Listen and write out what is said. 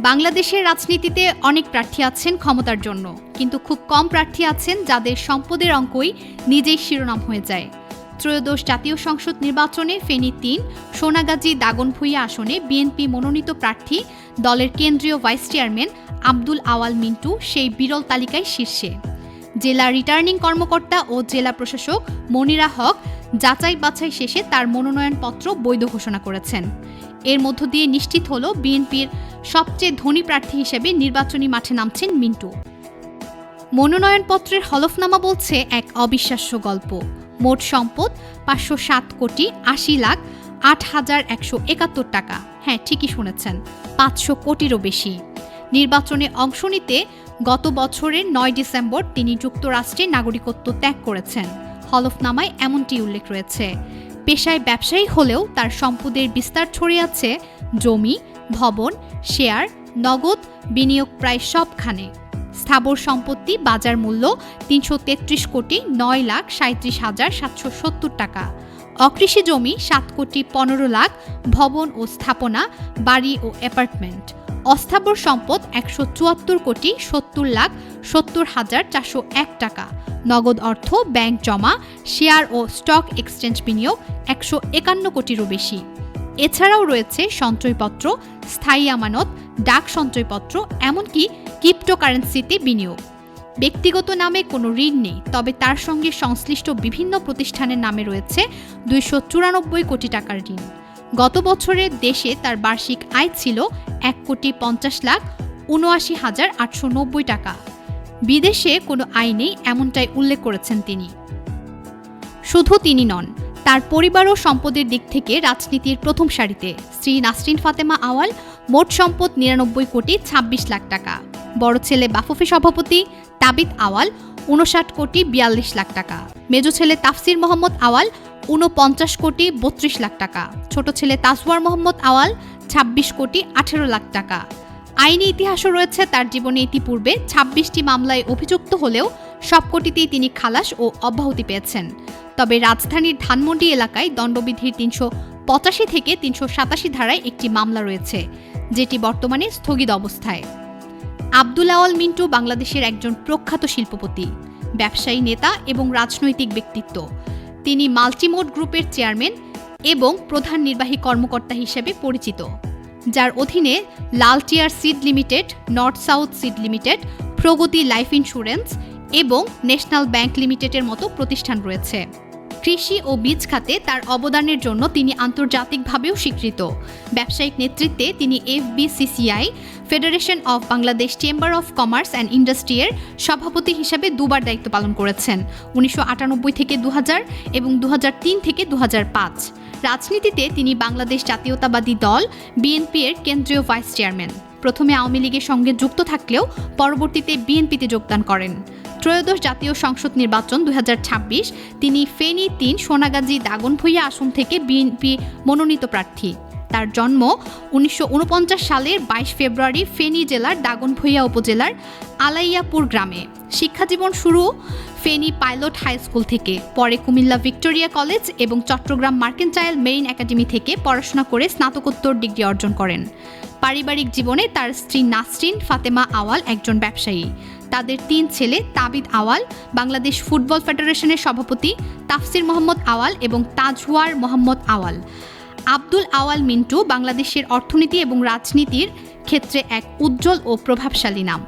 বাংলাদেশের রাজনীতিতে অনেক প্রার্থী আছেন ক্ষমতার জন্য, কিন্তু খুব কম প্রার্থী আছেন যাদের সম্পদের অঙ্কই নিজেই শিরোনাম হয়ে যায়। ত্রয়োদশ জাতীয় সংসদ নির্বাচনে ফেনী তিন, সোনাগাজী দাগনভূঞা আসনে বিএনপি মনোনীত প্রার্থী দলের কেন্দ্রীয় ভাইস চেয়ারম্যান আব্দুল আওয়াল মিন্টু সেই বিরল তালিকায় শীর্ষে। জেলা রিটার্নিং কর্মকর্তা ও জেলা প্রশাসক মনিরা হক যাচাই বাছাই শেষে তার মনোনয়নপত্র বৈধ ঘোষণা করেছেন। এর মধ্য দিয়ে নিশ্চিত হল বিএনপির সবচেয়ে ধনী প্রার্থী হিসেবে নির্বাচনী মাঠে নামছেন মিন্টু। মনোনয়নপত্রের হলফনামা বলছে এক অবিশ্বাস্য গল্প। মোট সম্পদ পাঁচশো সাত কোটি আশি লাখ আট হাজার একশো একাত্তর টাকা। হ্যাঁ ঠিকই শুনেছেন, পাঁচশো কোটিরও বেশি। নির্বাচনে অংশ নিতে গত বছরের নয় ডিসেম্বর তিনি যুক্তরাষ্ট্রে নাগরিকত্ব ত্যাগ করেছেন। হলফনামায় এমনটি উল্লেখ রয়েছে পেশায় ব্যবসায়ী হলেও তার সম্পদের বিস্তার ছড়িয়ে আছে জমি, ভবন, শেয়ার, নগদ, বিনিয়োগ প্রায় সবখানে। স্থাবর সম্পত্তি বাজার মূল্য তিনশো তেত্রিশ কোটি নয় লাখ সাঁত্রিশ হাজার সাতশো সত্তর টাকা। অকৃষি জমি সাত কোটি পনেরো লাখ ভবন ও স্থাপনা, বাড়ি ও অ্যাপার্টমেন্ট। অস্থাবর সম্পদ একশো চুয়াত্তর কোটি সত্তর লাখ সত্তর হাজার চারশো এক টাকা। নগদ অর্থ ব্যাংক জমা, শেয়ার ও স্টক এক্সচেঞ্জ বিনিয়োগ একশো একান্ন কোটিরও বেশি। এছাড়াও রয়েছে সঞ্চয়পত্র, স্থায়ী আমানত, ডাক সঞ্চয়পত্র, এমনকি ক্রিপ্টোকারেন্সিতে বিনিয়োগ। ব্যক্তিগত নামে কোনো ঋণ নেই, তবে তার সঙ্গে সংশ্লিষ্ট বিভিন্ন প্রতিষ্ঠানের নামে রয়েছে দুইশো চুরানব্বই কোটি টাকার ঋণ। গত বছরে দেশে তার বার্ষিক আয় ছিল এক কোটি পঞ্চাশ লাখ উনআশি হাজার আটশো নব্বই টাকা। বিদেশে কোনো আয় নেই এমনটাই উল্লেখ করেছেন তিনি। শুধু তিনি নন, তার পরিবার ও সম্পদের দিক থেকে রাজনীতির প্রথম সারিতে শ্রী নাসরিন ফাতেমা আওয়াল মোট সম্পদ নিরানব্বই কোটি ছাব্বিশ লাখ টাকা। বড় ছেলে বাফুফে সভাপতি তাবিদ আওয়াল উনষাট কোটি বিয়াল্লিশ লাখ টাকা। মেজ ছেলে তাফসির মোহাম্মদ আওয়াল উনপঞ্চাশ কোটি বত্রিশ লাখ টাকা। ছোট ছেলে তাসওয়ার মোহাম্মদ আওয়াল, ছাব্বিশ কোটি আঠেরো লাখ টাকা। আইনি ইতিহাসও রয়েছে, তার জীবনে ইতিপূর্বে ছাব্বিশটি মামলায় অভিযুক্ত হলেও সবকটিতেই তিনি খালাস ও অব্যাহতি পেয়েছেন। তবে রাজধানীর ধানমন্ডি এলাকায় দণ্ডবিধির তিনশো পঁচাশি থেকে তিনশো সাতাশি ধারায় একটি মামলা রয়েছে, যেটি বর্তমানে স্থগিত অবস্থায়। আব্দুল আওয়াল মিন্টু বাংলাদেশের একজন প্রখ্যাত শিল্পপতি, ব্যবসায়ী নেতা এবং রাজনৈতিক ব্যক্তিত্ব। তিনি মাল্টিমোড গ্রুপের চেয়ারম্যান এবং প্রধান নির্বাহী কর্মকর্তা হিসেবে পরিচিত, যার অধীনে Lalteer seed limited, north south seed limited, Pragati life insurance এবং ন্যাশনাল ব্যাংক লিমিটেডের মতো প্রতিষ্ঠান রয়েছে। কৃষি ও বীজ খাতে তার অবদানের জন্য তিনি আন্তর্জাতিকভাবেও স্বীকৃত। ব্যবসায়িক নেতৃত্বে তিনি FBCCI federation of Bangladesh chamber of commerce and industry এর সভাপতি হিসেবে দুবার দায়িত্ব পালন করেছেন, উনিশশো আটানব্বই থেকে দু হাজার এবং দু হাজার তিন থেকে দু হাজার পাঁচ। রাজনীতিতে তিনি বাংলাদেশ জাতীয়তাবাদী দল বিএনপি এর কেন্দ্রীয় ভাইস চেয়ারম্যান। প্রথমে আওয়ামী লীগের সঙ্গে যুক্ত থাকলেও পরবর্তীতে বিএনপিতে যোগদান করেন। ত্রয়োদশ জাতীয় সংসদ নির্বাচন দুই তিনি ফেনী তিন, সোনাগাজী, দাগনভূঞা আসন থেকে বিএনপি মনোনীত প্রার্থী। তার জন্ম উনিশশো উনপঞ্চাশ সালের বাইশ ফেব্রুয়ারি ফেনী জেলার দাগনভূঞা উপজেলার আলাইয়াপুর গ্রামে। শিক্ষাজীবন শুরু ফেনী পাইলট হাই স্কুল থেকে। পরে কুমিল্লা ভিক্টোরিয়া কলেজ এবং চট্টগ্রাম মার্কেন্টাইল মেরিন একাডেমি থেকে পড়াশোনা করে স্নাতকোত্তর ডিগ্রি অর্জন করেন। পারিবারিক জীবনে তার স্ত্রী নাসরিন ফাতেমা আওয়াল একজন ব্যবসায়ী। তাদের তিন ছেলে তাবিদ আওয়াল, বাংলাদেশ ফুটবল ফেডারেশনের সভাপতি তাফসির মোহাম্মদ আওয়াল এবং তাজওয়ার মোহাম্মদ আওয়াল। আব্দুল আওয়াল মিন্টু বাংলাদেশের অর্থনীতি এবং রাজনীতির ক্ষেত্রে এক উজ্জ্বল ও প্রভাবশালী নাম।